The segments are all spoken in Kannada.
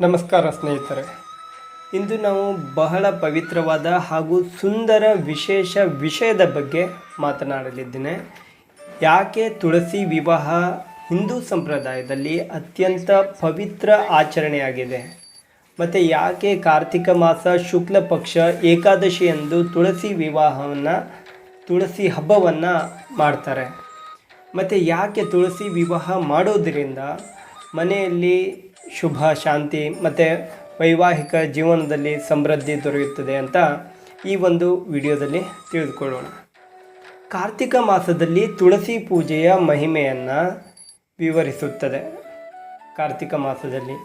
ನಮಸ್ಕಾರ ಸ್ನೇಹಿತರೆ. ಇಂದು ನಾವು ಬಹಳ ಪವಿತ್ರವಾದ ಹಾಗೂ ಸುಂದರ ವಿಶೇಷ ವಿಷಯದ ಬಗ್ಗೆ ಮಾತನಾಡಲಿದ್ದೇನೆ. ಯಾಕೆ ತುಳಸಿ ವಿವಾಹ ಹಿಂದೂ ಸಂಪ್ರದಾಯದಲ್ಲಿ ಅತ್ಯಂತ ಪವಿತ್ರ ಆಚರಣೆಯಾಗಿದೆ? ಮತ್ತು ಯಾಕೆ ಕಾರ್ತಿಕ ಮಾಸ ಶುಕ್ಲ ಪಕ್ಷ ಏಕಾದಶಿಯಂದು ತುಳಸಿ ವಿವಾಹವನ್ನು, ತುಳಸಿ ಹಬ್ಬವನ್ನು ಮಾಡ್ತಾರೆ? ಮತ್ತು ಯಾಕೆ ತುಳಸಿ ವಿವಾಹ ಮಾಡೋದರಿಂದ ಮನೆಯಲ್ಲಿ ಶುಭ, ಶಾಂತಿ ಮತ್ತು ವೈವಾಹಿಕ ಜೀವನದಲ್ಲಿ ಸಮೃದ್ಧಿ ದೊರೆಯುತ್ತದೆ ಅಂತ ಈ ಒಂದು ವಿಡಿಯೋದಲ್ಲಿ ತಿಳಿದುಕೊಳ್ಳೋಣ. ಕಾರ್ತಿಕ ಮಾಸದಲ್ಲಿ ತುಳಸಿ ಪೂಜೆಯ ಮಹಿಮೆಯನ್ನು ವಿವರಿಸುತ್ತದೆ. ಕಾರ್ತಿಕ ಮಾಸದಲ್ಲಿ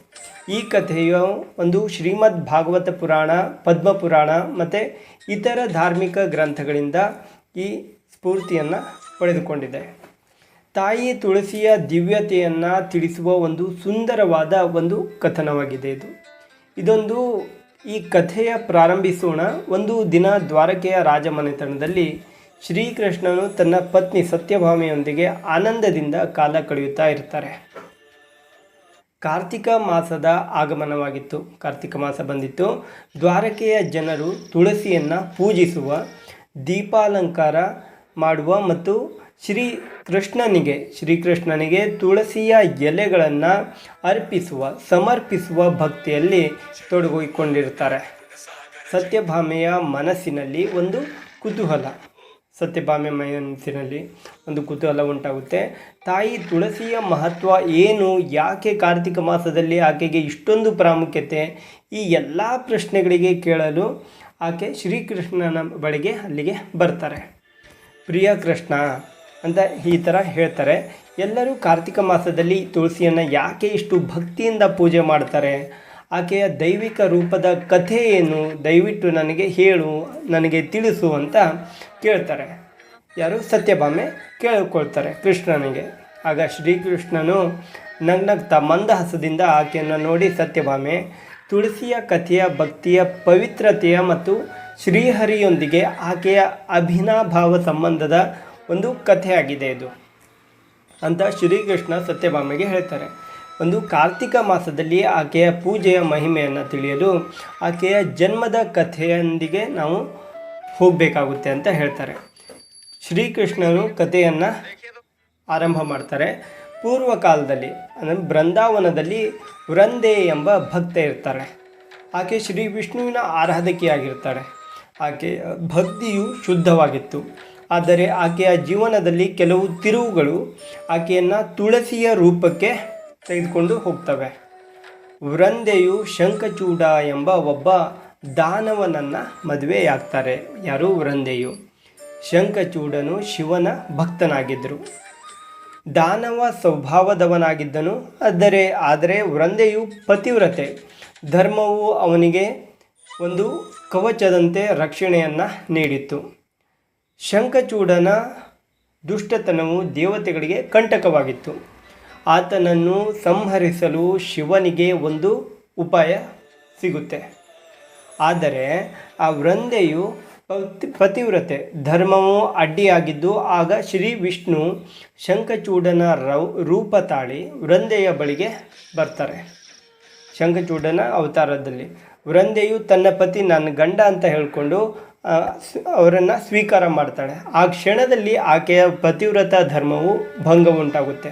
ಈ ಕಥೆಯು ಒಂದು ಶ್ರೀಮದ್ ಭಾಗವತ ಪುರಾಣ, ಪದ್ಮ ಪುರಾಣ ಮತ್ತು ಇತರ ಧಾರ್ಮಿಕ ಗ್ರಂಥಗಳಿಂದ ಈ ಸ್ಫೂರ್ತಿಯನ್ನು ಪಡೆದುಕೊಂಡಿದೆ. ತಾಯಿ ತುಳಸಿಯ ದಿವ್ಯತೆಯನ್ನು ತಿಳಿಸುವ ಒಂದು ಸುಂದರವಾದ ಒಂದು ಕಥನವಾಗಿದೆ ಇದು. ಇದೊಂದು ಈ ಕಥೆಯ ಪ್ರಾರಂಭಿಸೋಣ. ಒಂದು ದಿನ ದ್ವಾರಕೆಯ ರಾಜಮನೆತನದಲ್ಲಿ ಶ್ರೀಕೃಷ್ಣನು ತನ್ನ ಪತ್ನಿ ಸತ್ಯಭಾಮೆಯೊಂದಿಗೆ ಆನಂದದಿಂದ ಕಾಲ ಕಳೆಯುತ್ತಾ ಇರ್ತಾರೆ. ಕಾರ್ತಿಕ ಮಾಸದ ಆಗಮನವಾಗಿತ್ತು. ಕಾರ್ತಿಕ ಮಾಸ ಬಂದಿತ್ತು. ದ್ವಾರಕೆಯ ಜನರು ತುಳಸಿಯನ್ನು ಪೂಜಿಸುವ, ದೀಪಾಲಂಕಾರ ಮಾಡುವ ಮತ್ತು ಶ್ರೀ ಕೃಷ್ಣನಿಗೆ ಶ್ರೀಕೃಷ್ಣನಿಗೆ ತುಳಸಿಯ ಎಲೆಗಳನ್ನು ಅರ್ಪಿಸುವ, ಸಮರ್ಪಿಸುವ ಭಕ್ತಿಯಲ್ಲಿ ತೊಡಗಿಕೊಂಡಿರ್ತಾರೆ. ಸತ್ಯಭಾಮೆಯ ಮನಸ್ಸಿನಲ್ಲಿ ಒಂದು ಕುತೂಹಲ. ಸತ್ಯಭಾಮೆ ಮನಸ್ಸಿನಲ್ಲಿ ಒಂದು ಕುತೂಹಲ ಉಂಟಾಗುತ್ತೆ. ತಾಯಿ ತುಳಸಿಯ ಮಹತ್ವ ಏನು? ಯಾಕೆ ಕಾರ್ತಿಕ ಮಾಸದಲ್ಲಿ ಆಕೆಗೆ ಇಷ್ಟೊಂದು ಪ್ರಾಮುಖ್ಯತೆ? ಈ ಎಲ್ಲ ಪ್ರಶ್ನೆಗಳಿಗೆ ಕೇಳಲು ಆಕೆ ಶ್ರೀಕೃಷ್ಣನ ಬಳಿಗೆ ಅಲ್ಲಿಗೆ ಬರ್ತಾರೆ. ಪ್ರಿಯ ಕೃಷ್ಣ ಅಂತ ಈ ಥರ ಹೇಳ್ತಾರೆ. ಎಲ್ಲರೂ ಕಾರ್ತಿಕ ಮಾಸದಲ್ಲಿ ತುಳಸಿಯನ್ನು ಯಾಕೆ ಇಷ್ಟು ಭಕ್ತಿಯಿಂದ ಪೂಜೆ ಮಾಡ್ತಾರೆ? ಆಕೆಯ ದೈವಿಕ ರೂಪದ ಕಥೆ ಏನು? ದಯವಿಟ್ಟು ನನಗೆ ಹೇಳು, ನನಗೆ ತಿಳಿಸು ಅಂತ ಕೇಳ್ತಾರೆ. ಯಾರು? ಸತ್ಯಭಾಮೆ ಕೇಳಿಕೊಳ್ತಾರೆ ಕೃಷ್ಣನಿಗೆ. ಆಗ ಶ್ರೀಕೃಷ್ಣನು ನಗ್ನಗ್ತಾ ಮಂದಹಾಸದಿಂದ ಆಕೆಯನ್ನು ನೋಡಿ, ಸತ್ಯಭಾಮೆ, ತುಳಸಿಯ ಕಥೆಯ ಭಕ್ತಿಯ ಪವಿತ್ರತೆಯ ಮತ್ತು ಶ್ರೀಹರಿಯೊಂದಿಗೆ ಆಕೆಯ ಅಭಿನಾಭಾವ ಸಂಬಂಧದ ಒಂದು ಕಥೆಯಾಗಿದೆ ಇದು. ಅಂತ ಶ್ರೀಕೃಷ್ಣ ಸತ್ಯಭಾಮೆಗೆ ಹೇಳ್ತಾರೆ. ಒಂದು ಕಾರ್ತಿಕ ಮಾಸದಲ್ಲಿ ಆಕೆಯ ಪೂಜೆಯ ಮಹಿಮೆಯನ್ನು ತಿಳಿಯಲು ಆಕೆಯ ಜನ್ಮದ ಕಥೆಯೊಂದಿಗೆ ನಾವು ಹೋಗಬೇಕಾಗುತ್ತೆ ಅಂತ ಹೇಳ್ತಾರೆ. ಶ್ರೀಕೃಷ್ಣನು ಕಥೆಯನ್ನು ಆರಂಭ ಮಾಡ್ತಾರೆ. ಪೂರ್ವ ಕಾಲದಲ್ಲಿ, ಅಂದರೆ ಬೃಂದಾವನದಲ್ಲಿ ವೃಂದೆ ಎಂಬ ಭಕ್ತ ಇರ್ತಾರೆ. ಆಕೆ ಶ್ರೀ ವಿಷ್ಣುವಿನ ಆರಾಧಕಿಯಾಗಿರ್ತಾರೆ ಆಕೆಯ ಭಕ್ತಿಯು ಶುದ್ಧವಾಗಿತ್ತು. ಆದರೆ ಆಕೆಯ ಜೀವನದಲ್ಲಿ ಕೆಲವು ತಿರುವುಗಳು ಆಕೆಯನ್ನು ತುಳಸಿಯ ರೂಪಕ್ಕೆ ತೆಗೆದುಕೊಂಡು ಹೋಗ್ತವೆ. ವೃಂದೆಯು ಶಂಖಚೂಡ ಎಂಬ ಒಬ್ಬ ದಾನವನನ್ನು ಮದುವೆಯಾಗ್ತಾರೆ. ಯಾರು? ವೃಂದೆಯು. ಶಂಖಚೂಡನು ಶಿವನ ಭಕ್ತನಾಗಿದ್ದರು. ದಾನವ ಸ್ವಭಾವದವನಾಗಿದ್ದನು. ಆದರೆ ಆದರೆ ವೃಂದೆಯು ಪತಿವ್ರತೆ. ಧರ್ಮವು ಅವನಿಗೆ ಒಂದು ಕವಚದಂತೆ ರಕ್ಷಣೆಯನ್ನು ನೀಡಿತ್ತು. ಶಂಖಚೂಡನ ದುಷ್ಟತನವು ದೇವತೆಗಳಿಗೆ ಕಂಟಕವಾಗಿತ್ತು. ಆತನನ್ನು ಸಂಹರಿಸಲು ಶಿವನಿಗೆ ಒಂದು ಉಪಾಯ ಸಿಗುತ್ತೆ. ಆದರೆ ಆ ವೃಂದೆಯು ಪತಿ, ಪತಿವ್ರತೆ, ಧರ್ಮವು ಅಡ್ಡಿಯಾಗಿದ್ದು ಆಗ ಶ್ರೀ ವಿಷ್ಣು ಶಂಖಚೂಡನ ರೌ, ರೂಪ ತಾಳಿ ವೃಂದೆಯ ಬಳಿಗೆ ಬರ್ತಾರೆ. ಶಂಖಚೂಡನ ಅವತಾರದಲ್ಲಿ ವೃಂದೆಯು ತನ್ನ ಪತಿ, ನನ್ನ ಗಂಡ ಅಂತ ಹೇಳಿಕೊಂಡು ಅವರನ್ನು ಸ್ವೀಕಾರ ಮಾಡ್ತಾಳೆ. ಆ ಕ್ಷಣದಲ್ಲಿ ಆಕೆಯ ಪತಿವ್ರತ ಧರ್ಮವು ಭಂಗ ಉಂಟಾಗುತ್ತೆ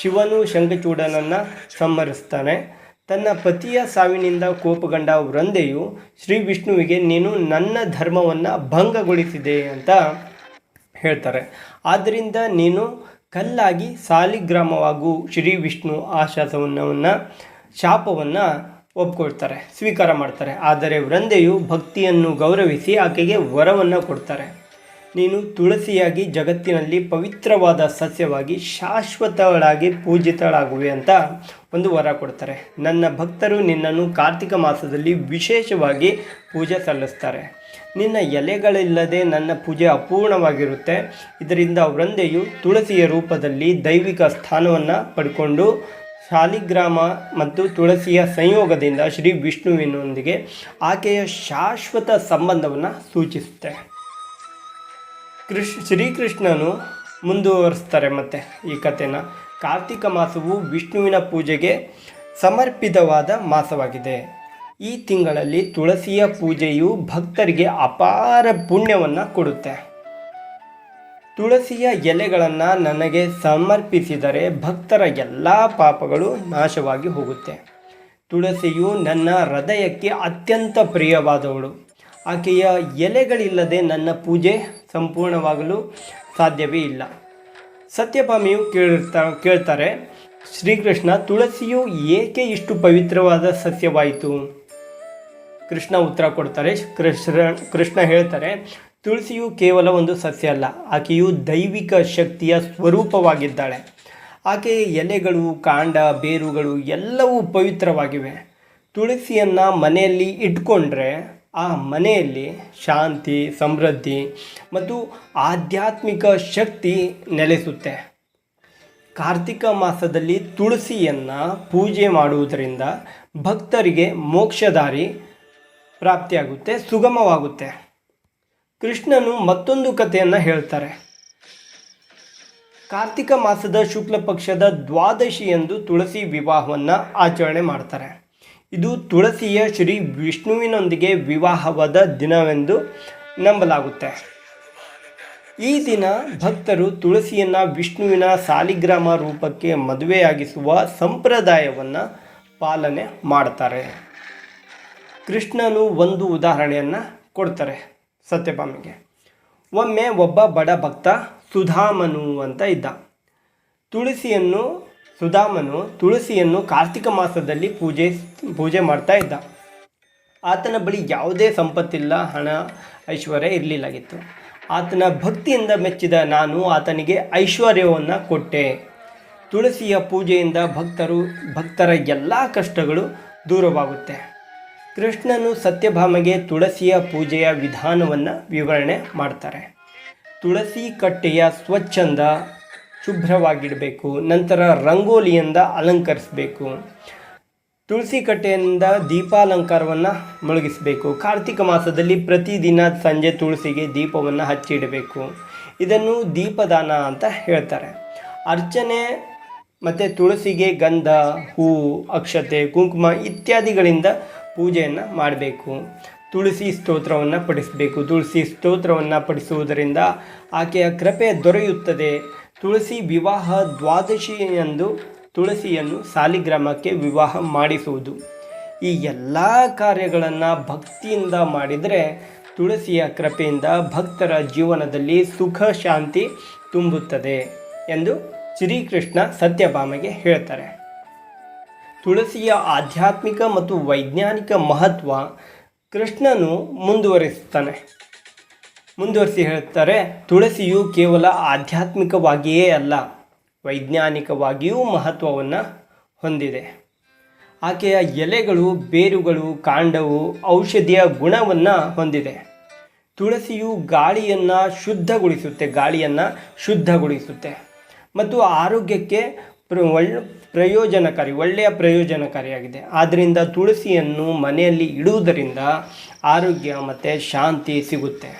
ಶಿವನು ಶಂಖಚೂಡನನ್ನು ಸಂಹರಿಸ್ತಾನೆ. ತನ್ನ ಪತಿಯ ಸಾವಿನಿಂದ ಕೋಪಗೊಂಡ ವೃಂದೆಯು ಶ್ರೀ ವಿಷ್ಣುವಿಗೆ, ನೀನು ನನ್ನ ಧರ್ಮವನ್ನು ಭಂಗಗೊಳಿಸಿದೆ ಅಂತ ಹೇಳ್ತಾರೆ. ಆದ್ದರಿಂದ ನೀನು ಕಲ್ಲಾಗಿ ಸಾಲಿಗ್ರಾಮವಾಗು ಶ್ರೀ ವಿಷ್ಣು ಆ ಶಾಸನವನ್ನು ಶಾಪವನ್ನು ಒಪ್ಕೊಳ್ತಾರೆ, ಸ್ವೀಕಾರ ಮಾಡ್ತಾರೆ. ಆದರೆ ವೃಂದೆಯು ಭಕ್ತಿಯನ್ನು ಗೌರವಿಸಿ ಆಕೆಗೆ ವರವನ್ನು ಕೊಡ್ತಾರೆ. ನೀನು ತುಳಸಿಯಾಗಿ ಜಗತ್ತಿನಲ್ಲಿ ಪವಿತ್ರವಾದ ಸಸ್ಯವಾಗಿ ಶಾಶ್ವತಳಾಗಿ ಪೂಜಿತಳಾಗುವೆ ಅಂತ ಒಂದು ವರ ಕೊಡ್ತಾರೆ. ನನ್ನ ಭಕ್ತರು ನಿನ್ನನ್ನು ಕಾರ್ತಿಕ ಮಾಸದಲ್ಲಿ ವಿಶೇಷವಾಗಿ ಪೂಜೆ ಸಲ್ಲಿಸ್ತಾರೆ. ನಿನ್ನ ಎಲೆಗಳಿಲ್ಲದೆ ನನ್ನ ಪೂಜೆ ಅಪೂರ್ಣವಾಗಿರುತ್ತೆ. ಇದರಿಂದ ವೃಂದೆಯು ತುಳಸಿಯ ರೂಪದಲ್ಲಿ ದೈವಿಕ ಸ್ಥಾನವನ್ನು ಪಡ್ಕೊಂಡು ಶಾಲಿಗ್ರಾಮ ಮತ್ತು ತುಳಸಿಯ ಸಂಯೋಗದಿಂದ ಶ್ರೀ ವಿಷ್ಣುವಿನೊಂದಿಗೆ ಆಕೆಯ ಶಾಶ್ವತ ಸಂಬಂಧವನ್ನು ಸೂಚಿಸುತ್ತೆ. ಕೃಷ್ ಶ್ರೀಕೃಷ್ಣನು ಮುಂದುವರಿಸ್ತಾರೆ ಮತ್ತೆ ಈ ಕಥೆನ. ಕಾರ್ತಿಕ ಮಾಸವು ವಿಷ್ಣುವಿನ ಪೂಜೆಗೆ ಸಮರ್ಪಿತವಾದ ಮಾಸವಾಗಿದೆ. ಈ ತಿಂಗಳಲ್ಲಿ ತುಳಸಿಯ ಪೂಜೆಯು ಭಕ್ತರಿಗೆ ಅಪಾರ ಪುಣ್ಯವನ್ನು ಕೊಡುತ್ತೆ. ತುಳಸಿಯ ಎಲೆಗಳನ್ನು ನನಗೆ ಸಮರ್ಪಿಸಿದರೆ ಭಕ್ತರ ಎಲ್ಲ ಪಾಪಗಳು ನಾಶವಾಗಿ ಹೋಗುತ್ತೆ. ತುಳಸಿಯು ನನ್ನ ಹೃದಯಕ್ಕೆ ಅತ್ಯಂತ ಪ್ರಿಯವಾದವಳು. ಆಕೆಯ ಎಲೆಗಳಿಲ್ಲದೆ ನನ್ನ ಪೂಜೆ ಸಂಪೂರ್ಣವಾಗಲು ಸಾಧ್ಯವೇ ಇಲ್ಲ. ಸತ್ಯಭಾಮಿಯು ಕೇಳಿರ್ತಾ, ಕೇಳ್ತಾರೆ, ಶ್ರೀಕೃಷ್ಣ, ತುಳಸಿಯು ಏಕೆ ಇಷ್ಟು ಪವಿತ್ರವಾದ ಸಸ್ಯವಾಯಿತು? ಕೃಷ್ಣ ಉತ್ತರ ಕೊಡ್ತಾರೆ, ಕೃಷ್ಣ ಕೃಷ್ಣ ಹೇಳ್ತಾರೆ ತುಳಸಿಯು ಕೇವಲ ಒಂದು ಸಸ್ಯ ಅಲ್ಲ, ಆಕೆಯು ದೈವಿಕ ಶಕ್ತಿಯ ಸ್ವರೂಪವಾಗಿದ್ದಾಳೆ. ಆಕೆಯ ಎಲೆಗಳು, ಕಾಂಡ, ಬೇರುಗಳು ಎಲ್ಲವೂ ಪವಿತ್ರವಾಗಿವೆ. ತುಳಸಿಯನ್ನು ಮನೆಯಲ್ಲಿ ಇಟ್ಕೊಂಡ್ರೆ ಆ ಮನೆಯಲ್ಲಿ ಶಾಂತಿ, ಸಮೃದ್ಧಿ ಮತ್ತು ಆಧ್ಯಾತ್ಮಿಕ ಶಕ್ತಿ ನೆಲೆಸುತ್ತೆ. ಕಾರ್ತಿಕ ಮಾಸದಲ್ಲಿ ತುಳಸಿಯನ್ನು ಪೂಜೆ ಮಾಡುವುದರಿಂದ ಭಕ್ತರಿಗೆ ಮೋಕ್ಷದಾರಿ ಪ್ರಾಪ್ತಿಯಾಗುತ್ತೆ, ಸುಗಮವಾಗುತ್ತೆ. ಕೃಷ್ಣನು ಮತ್ತೊಂದು ಕಥೆಯನ್ನು ಹೇಳ್ತಾರೆ. ಕಾರ್ತಿಕ ಮಾಸದ ಶುಕ್ಲ ಪಕ್ಷದ ದ್ವಾದಶಿಯಂದು ತುಳಸಿ ವಿವಾಹವನ್ನು ಆಚರಣೆ ಮಾಡ್ತಾರೆ. ಇದು ತುಳಸಿಯ ಶ್ರೀ ವಿಷ್ಣುವಿನೊಂದಿಗೆ ವಿವಾಹವಾದ ದಿನವೆಂದು ನಂಬಲಾಗುತ್ತೆ. ಈ ದಿನ ಭಕ್ತರು ತುಳಸಿಯನ್ನು ವಿಷ್ಣುವಿನ ಸಾಲಿಗ್ರಾಮ ರೂಪಕ್ಕೆ ಮದುವೆಯಾಗಿಸುವ ಸಂಪ್ರದಾಯವನ್ನು ಪಾಲನೆ ಮಾಡ್ತಾರೆ. ಕೃಷ್ಣನು ಒಂದು ಉದಾಹರಣೆಯನ್ನು ಕೊಡ್ತಾರೆ. ಸತ್ಯಭಾಮಿಗೆ ಒಮ್ಮೆ ಒಬ್ಬ ಬಡ ಭಕ್ತ ಸುಧಾಮನು ಅಂತ ಇದ್ದ. ತುಳಸಿಯನ್ನು ಸುಧಾಮನು ತುಳಸಿಯನ್ನು ಕಾರ್ತಿಕ ಮಾಸದಲ್ಲಿ ಪೂಜೆ ಪೂಜೆ ಮಾಡ್ತಾ ಇದ್ದ. ಆತನ ಬಳಿ ಯಾವುದೇ ಸಂಪತ್ತಿಲ್ಲ, ಹಣ, ಐಶ್ವರ್ಯ ಇರಲಿಲ್ಲಾಗಿತ್ತು. ಆತನ ಭಕ್ತಿಯಿಂದ ಮೆಚ್ಚಿದ ನಾನು ಆತನಿಗೆ ಐಶ್ವರ್ಯವನ್ನು ಕೊಟ್ಟೆ. ತುಳಸಿಯ ಪೂಜೆಯಿಂದ ಭಕ್ತರು, ಭಕ್ತರ ಎಲ್ಲ ಕಷ್ಟಗಳು ದೂರವಾಗುತ್ತೆ. ಕೃಷ್ಣನು ಸತ್ಯಭಾಮಗೆ ತುಳಸಿಯ ಪೂಜೆಯ ವಿಧಾನವನ್ನು ವಿವರಣೆ ಮಾಡ್ತಾರೆ. ತುಳಸಿ ಕಟ್ಟೆಯ ಸ್ವಚ್ಛಂದ ಶುಭ್ರವಾಗಿಡಬೇಕು, ನಂತರ ರಂಗೋಲಿಯಿಂದ ಅಲಂಕರಿಸಬೇಕು. ತುಳಸಿ ಕಟ್ಟೆಯಿಂದ ದೀಪಾಲಂಕಾರವನ್ನು ಮುಳುಗಿಸಬೇಕು. ಕಾರ್ತಿಕ ಮಾಸದಲ್ಲಿ ಪ್ರತಿದಿನ ಸಂಜೆ ತುಳಸಿಗೆ ದೀಪವನ್ನು ಹಚ್ಚಿಡಬೇಕು. ಇದನ್ನು ದೀಪದಾನ ಅಂತ ಹೇಳ್ತಾರೆ. ಅರ್ಚನೆ ಮತ್ತು ತುಳಸಿಗೆ ಗಂಧ, ಹೂ, ಅಕ್ಷತೆ, ಕುಂಕುಮ ಇತ್ಯಾದಿಗಳಿಂದ ಪೂಜೆಯನ್ನು ಮಾಡಬೇಕು. ತುಳಸಿ ಸ್ತೋತ್ರವನ್ನು ಪಡಿಸಬೇಕು ತುಳಸಿ ಸ್ತೋತ್ರವನ್ನು ಪಡಿಸುವುದರಿಂದ ಆಕೆಯ ಕೃಪೆ ದೊರೆಯುತ್ತದೆ. ತುಳಸಿ ವಿವಾಹ ದ್ವಾದಶಿಯಂದು ತುಳಸಿಯನ್ನು ಸಾಲಿಗ್ರಾಮಕ್ಕೆ ವಿವಾಹ ಮಾಡಿಸುವುದು. ಈ ಎಲ್ಲ ಕಾರ್ಯಗಳನ್ನು ಭಕ್ತಿಯಿಂದ ಮಾಡಿದರೆ ತುಳಸಿಯ ಕೃಪೆಯಿಂದ ಭಕ್ತರ ಜೀವನದಲ್ಲಿ ಸುಖ, ಶಾಂತಿ ತುಂಬುತ್ತದೆ ಎಂದು ಶ್ರೀಕೃಷ್ಣ ಸತ್ಯಭಾಮಗೆ ಹೇಳ್ತಾರೆ. ತುಳಸಿಯ ಆಧ್ಯಾತ್ಮಿಕ ಮತ್ತು ವೈಜ್ಞಾನಿಕ ಮಹತ್ವ ಕೃಷ್ಣನು ಮುಂದುವರಿಸ್ತಾನೆ ಮುಂದುವರಿಸಿ ಹೇಳುತ್ತಾರೆ, ತುಳಸಿಯು ಕೇವಲ ಆಧ್ಯಾತ್ಮಿಕವಾಗಿಯೇ ಅಲ್ಲ, ವೈಜ್ಞಾನಿಕವಾಗಿಯೂ ಮಹತ್ವವನ್ನು ಹೊಂದಿದೆ. ಆಕೆಯ ಎಲೆಗಳು, ಬೇರುಗಳು, ಕಾಂಡವು ಔಷಧಿಯ ಗುಣವನ್ನು ಹೊಂದಿದೆ. ತುಳಸಿಯು ಗಾಳಿಯನ್ನು ಶುದ್ಧಗೊಳಿಸುತ್ತೆ ಗಾಳಿಯನ್ನು ಶುದ್ಧಗೊಳಿಸುತ್ತೆ. ಮತ್ತು ಆರೋಗ್ಯಕ್ಕೆ ಪ್ರ ಒಳ್ಳೆ ಪ್ರಯೋಜನಕಾರಿ, ಒಳ್ಳೆಯ ಪ್ರಯೋಜನಕಾರಿಯಾಗಿದೆ. ಆದ್ದರಿಂದ ತುಳಸಿಯನ್ನು ಮನೆಯಲ್ಲಿ ಇಡುವುದರಿಂದ ಆರೋಗ್ಯ ಮತ್ತು ಶಾಂತಿ ಸಿಗುತ್ತೆ.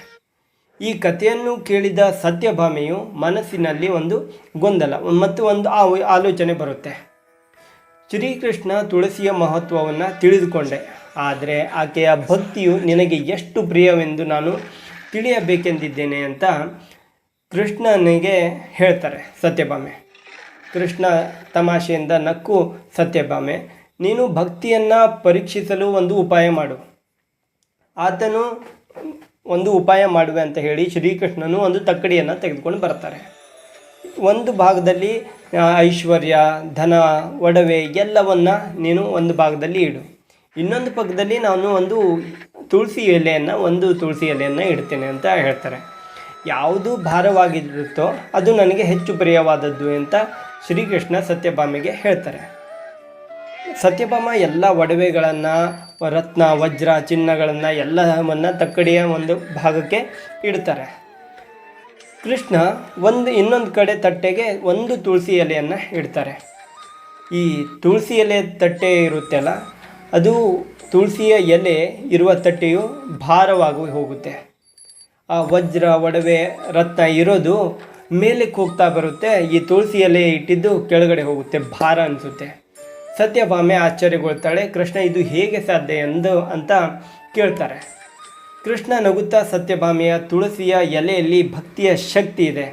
ಈ ಕಥೆಯನ್ನು ಕೇಳಿದ ಸತ್ಯಭಾಮೆಯು ಮನಸ್ಸಿನಲ್ಲಿ ಒಂದು ಗೊಂದಲ, ಮತ್ತು ಒಂದು ಆ ಆಲೋಚನೆ ಬರುತ್ತೆ. ಶ್ರೀಕೃಷ್ಣ ತುಳಸಿಯ ಮಹತ್ವವನ್ನು ತಿಳಿದುಕೊಂಡೆ. ಆದರೆ ಆಕೆಯ ಭಕ್ತಿಯು ನಿನಗೆ ಎಷ್ಟು ಪ್ರಿಯವೆಂದು ನಾನು ತಿಳಿಯಬೇಕೆಂದಿದ್ದೇನೆ ಅಂತ ಕೃಷ್ಣನಿಗೆ ಹೇಳ್ತಾರೆ ಸತ್ಯಭಾಮೆ. ಕೃಷ್ಣ ತಮಾಷೆಯಿಂದ ನಕ್ಕು, ಸತ್ಯಭಾಮೆ, ನೀನು ಭಕ್ತಿಯನ್ನು ಪರೀಕ್ಷಿಸಲು ಒಂದು ಉಪಾಯ ಮಾಡು. ಆತನು ಒಂದು ಉಪಾಯ ಮಾಡುವೆ ಅಂತ ಹೇಳಿ ಶ್ರೀಕೃಷ್ಣನು ಒಂದು ತಕ್ಕಡಿಯನ್ನು ತೆಗೆದುಕೊಂಡು ಬರ್ತಾರೆ. ಒಂದು ಭಾಗದಲ್ಲಿ ಐಶ್ವರ್ಯ, ಧನ, ಒಡವೆ ಎಲ್ಲವನ್ನು ನೀನು ಒಂದು ಭಾಗದಲ್ಲಿ ಇಡು. ಇನ್ನೊಂದು ಪಕ್ಕದಲ್ಲಿ ನಾನು ಒಂದು ತುಳಸಿ ಎಲೆಯನ್ನು, ಒಂದು ತುಳಸಿ ಎಲೆಯನ್ನು ಇಡ್ತೇನೆ ಅಂತ ಹೇಳ್ತಾರೆ. ಯಾವುದು ಭಾರವಾಗಿರುತ್ತೋ ಅದು ನನಗೆ ಹೆಚ್ಚು ಪ್ರಿಯವಾದದ್ದು ಅಂತ ಶ್ರೀಕೃಷ್ಣ ಸತ್ಯಭಾಮಿಗೆ ಹೇಳ್ತಾರೆ. ಸತ್ಯಭಾಮ ಎಲ್ಲ ಒಡವೆಗಳನ್ನು, ರತ್ನ, ವಜ್ರ, ಚಿನ್ನಗಳನ್ನು ಎಲ್ಲವನ್ನು ತಕ್ಕಡಿಯ ಒಂದು ಭಾಗಕ್ಕೆ ಇಡ್ತಾರೆ. ಕೃಷ್ಣ ಒಂದು ಇನ್ನೊಂದು ಕಡೆ ತಟ್ಟೆಗೆ ಒಂದು ತುಳಸಿ ಎಲೆಯನ್ನು ಇಡ್ತಾರೆ. ಈ ತುಳಸಿ ಎಲೆ ತಟ್ಟೆ ಇರುತ್ತಲ್ಲ, ಅದು ತುಳಸಿಯ ಎಲೆ ಇರುವ ತಟ್ಟೆಯು ಭಾರವಾಗಿ ಹೋಗುತ್ತೆ. ಆ ವಜ್ರ, ಒಡವೆ, ರತ್ನ ಇರೋದು ಮೇಲಕ್ಕೆ ಹೋಗ್ತಾ ಬರುತ್ತೆ, ಈ ತುಳಸಿ ಎಲೆ ಇಟ್ಟಿದ್ದು ಕೆಳಗಡೆ ಹೋಗುತ್ತೆ, ಭಾರ ಅನಿಸುತ್ತೆ. ಸತ್ಯಭಾಮೆ ಆಶ್ಚರ್ಯಗೊಳ್ತಾಳೆ, ಕೃಷ್ಣ ಇದು ಹೇಗೆ ಸಾಧ್ಯ ಎಂದು ಅಂತ ಕೇಳ್ತಾರೆ. ಕೃಷ್ಣ ನಗುತ್ತಾ ಸತ್ಯಭಾಮೆಯ ತುಳಸಿಯ ಎಲೆಯಲ್ಲಿ ಭಕ್ತಿಯ ಶಕ್ತಿ ಇದೆ.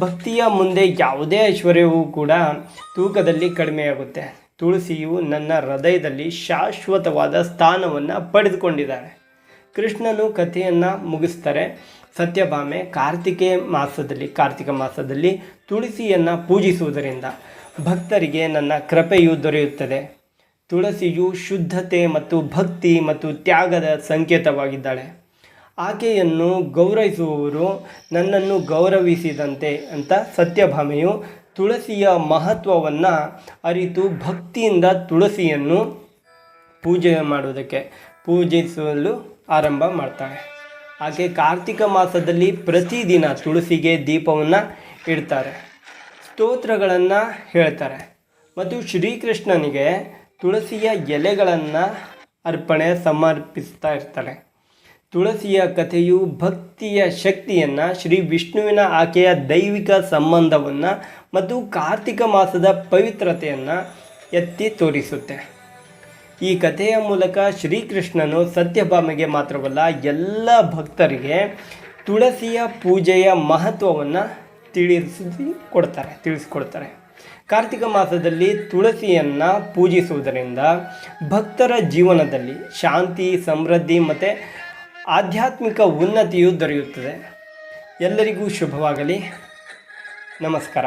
ಭಕ್ತಿಯ ಮುಂದೆ ಯಾವುದೇ ಐಶ್ವರ್ಯವೂ ಕೂಡ ತೂಕದಲ್ಲಿ ಕಡಿಮೆಯಾಗುತ್ತೆ. ತುಳಸಿಯು ನನ್ನ ಹೃದಯದಲ್ಲಿ ಶಾಶ್ವತವಾದ ಸ್ಥಾನವನ್ನು ಪಡೆದುಕೊಂಡಿದ್ದಾಳೆ. ಕೃಷ್ಣನು ಕಥೆಯನ್ನು ಮುಗಿಸ್ತಾರೆ. ಸತ್ಯಭಾಮೆ ಕಾರ್ತಿಕೆ ಮಾಸದಲ್ಲಿ, ಕಾರ್ತಿಕ ಮಾಸದಲ್ಲಿ ತುಳಸಿಯನ್ನು ಪೂಜಿಸುವುದರಿಂದ ಭಕ್ತರಿಗೆ ನನ್ನ ಕೃಪೆಯು ದೊರೆಯುತ್ತದೆ. ತುಳಸಿಯು ಶುದ್ಧತೆ ಮತ್ತು ಭಕ್ತಿ ಮತ್ತು ತ್ಯಾಗದ ಸಂಕೇತವಾಗಿದ್ದಾಳೆ. ಆಕೆಯನ್ನು ಗೌರವಿಸುವವರು ನನ್ನನ್ನು ಗೌರವಿಸಿದಂತೆ ಅಂತ ಸತ್ಯಭಾಮೆಯು ತುಳಸಿಯ ಮಹತ್ವವನ್ನು ಅರಿತು ಭಕ್ತಿಯಿಂದ ತುಳಸಿಯನ್ನು ಪೂಜೆ ಮಾಡುವುದಕ್ಕೆ ಪೂಜಿಸಲು ಆರಂಭ ಮಾಡ್ತಾಳೆ. ಆಕೆ ಕಾರ್ತಿಕ ಮಾಸದಲ್ಲಿ ಪ್ರತಿದಿನ ತುಳಸಿಗೆ ದೀಪವನ್ನು ಇಡ್ತಾರೆ. ಸ್ತೋತ್ರಗಳನ್ನು ಹೇಳ್ತಾರೆ. ಮತ್ತು ಶ್ರೀಕೃಷ್ಣನಿಗೆ ತುಳಸಿಯ ಎಲೆಗಳನ್ನು ಅರ್ಪಣೆ ಸಮರ್ಪಿಸ್ತಾ ಇರ್ತಾರೆ ತುಳಸಿಯ ಕಥೆಯು ಭಕ್ತಿಯ ಶಕ್ತಿಯನ್ನು, ಶ್ರೀ ವಿಷ್ಣುವಿನ ಆಕೆಯ ದೈವಿಕ ಸಂಬಂಧವನ್ನು ಮತ್ತು ಕಾರ್ತಿಕ ಮಾಸದ ಪವಿತ್ರತೆಯನ್ನು ಎತ್ತಿ ತೋರಿಸುತ್ತೆ. ಈ ಕಥೆಯ ಮೂಲಕ ಶ್ರೀಕೃಷ್ಣನು ಸತ್ಯಭಾಮೆಗೆ ಮಾತ್ರವಲ್ಲ, ಎಲ್ಲ ಭಕ್ತರಿಗೆ ತುಳಸಿಯ ಪೂಜೆಯ ಮಹತ್ವವನ್ನು ತಿಳಿಸಿ ಕೊಡ್ತಾರೆ, ತಿಳಿಸ್ಕೊಡ್ತಾರೆ. ಕಾರ್ತಿಕ ಮಾಸದಲ್ಲಿ ತುಳಸಿಯನ್ನು ಪೂಜಿಸುವುದರಿಂದ ಭಕ್ತರ ಜೀವನದಲ್ಲಿ ಶಾಂತಿ, ಸಮೃದ್ಧಿ ಮತ್ತು ಆಧ್ಯಾತ್ಮಿಕ ಉನ್ನತಿಯು ದೊರೆಯುತ್ತದೆ. ಎಲ್ಲರಿಗೂ ಶುಭವಾಗಲಿ. ನಮಸ್ಕಾರ.